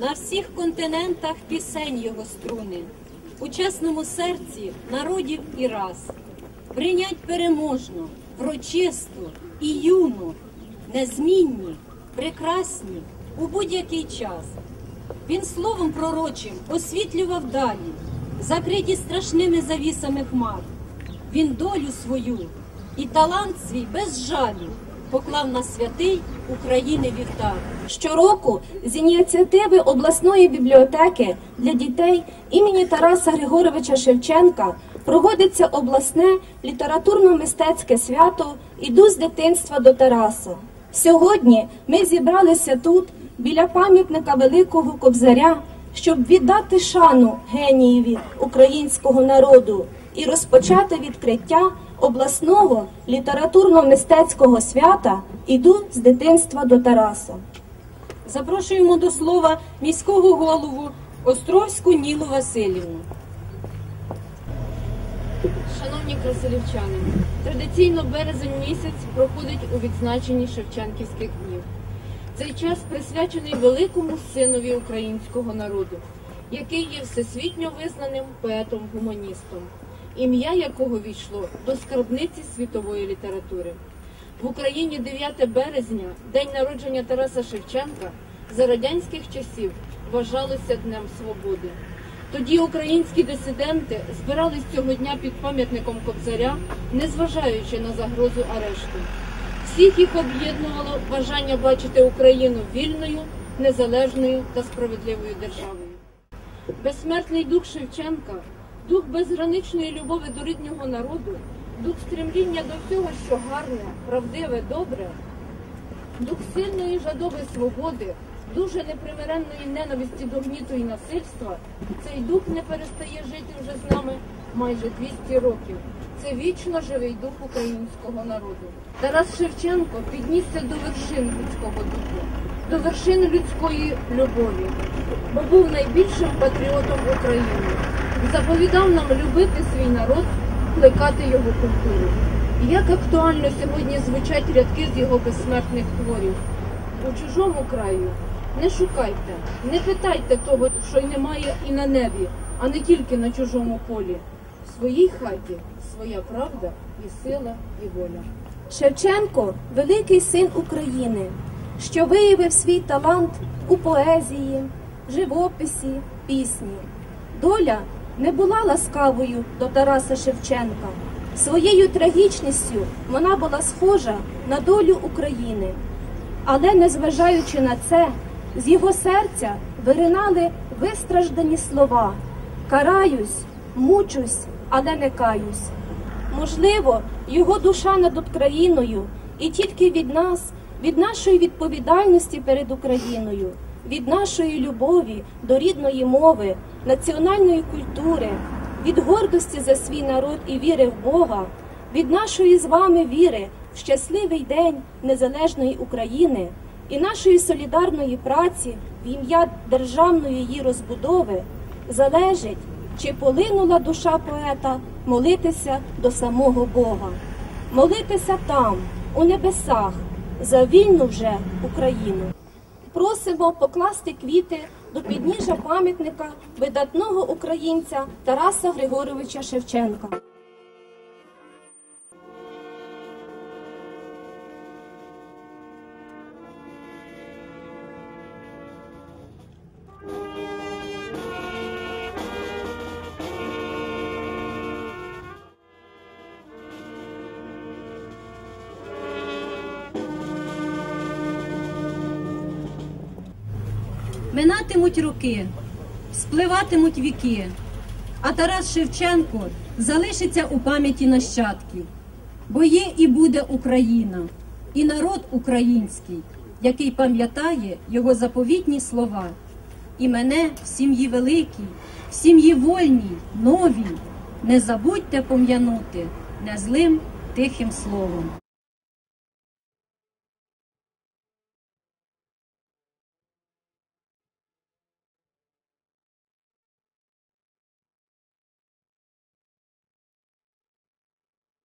На всіх континентах пісень його струни, у чесному серці народів і рас. Прийнять переможно, врочисто і юно, незмінні, прекрасні у будь-який час. Він словом пророчим освітлював далі, закриті страшними завісами хмар. Він долю свою і талант свій без жалю поклав на святий України вівтар. Щороку з ініціативи обласної бібліотеки для дітей імені Тараса Григоровича Шевченка проводиться обласне літературно-мистецьке свято Іду з дитинства до Тараса. Сьогодні ми зібралися тут, біля пам'ятника Великого Кобзаря, щоб віддати шану генієві українського народу і розпочати відкриття обласного літературно-мистецького свята Іду з дитинства до Тараса. Запрошуємо до слова міського голову Островську Нілу Васильівну. Шановні красилівчани, традиційно березень місяць проходить у відзначенні Шевченківських днів. Цей час присвячений великому синові українського народу, який є всесвітньо визнаним поетом-гуманістом, ім'я якого війшло до скарбниці світової літератури. В Україні 9 березня, день народження Тараса Шевченка, за радянських часів вважалося Днем Свободи. Тоді українські дисиденти збирались цього дня під пам'ятником Кобзаря, незважаючи на загрозу арешту. Всіх їх об'єднувало бажання бачити Україну вільною, незалежною та справедливою державою. Безсмертний дух Шевченка, дух безграничної любові до рідного народу, дух стремління до всього, що гарне, правдиве, добре, дух сильної жадоби свободи, дуже непримиренної ненависті до гніту і насильства, цей дух не перестає жити вже з нами майже 200 років. Це вічно живий дух українського народу. Тарас Шевченко піднісся до вершин людського духу, до вершин людської любові, бо був найбільшим патріотом України. Заповідав нам любити свій народ, плекати його культуру. Як актуально сьогодні звучать рядки з його безсмертних творів. У чужому краю не шукайте, не питайте того, що й немає і на небі, а не тільки на чужому полі. В своїй хаті своя правда і сила, і воля. Шевченко великий син України, що виявив свій талант у поезії, живописі, пісні. Доля не була ласкавою до Тараса Шевченка. Своєю трагічністю вона була схожа на долю України. Але, незважаючи на це, з його серця виринали вистраждані слова Караюсь, мучусь, але не каюсь. Можливо, його душа над Україною, і тільки від нас, від нашої відповідальності перед Україною, від нашої любові до рідної мови, національної культури, від гордості за свій народ і віри в Бога, від нашої з вами віри в щасливий день незалежної України і нашої солідарної праці в ім'я державної її розбудови залежить, чи полинула душа поета молитися до самого Бога, молитися там, у небесах, за вільну вже Україну. Просимо покласти квіти до підніжжя пам'ятника видатного українця Тараса Григоровича Шевченка. Минатимуть роки, спливатимуть віки, а Тарас Шевченко залишиться у пам'яті нащадків, бо є і буде Україна, і народ український, який пам'ятає його заповітні слова. І мене в сім'ї великій, в сім'ї вольній, новій, не забудьте пом'янути незлим тихим словом.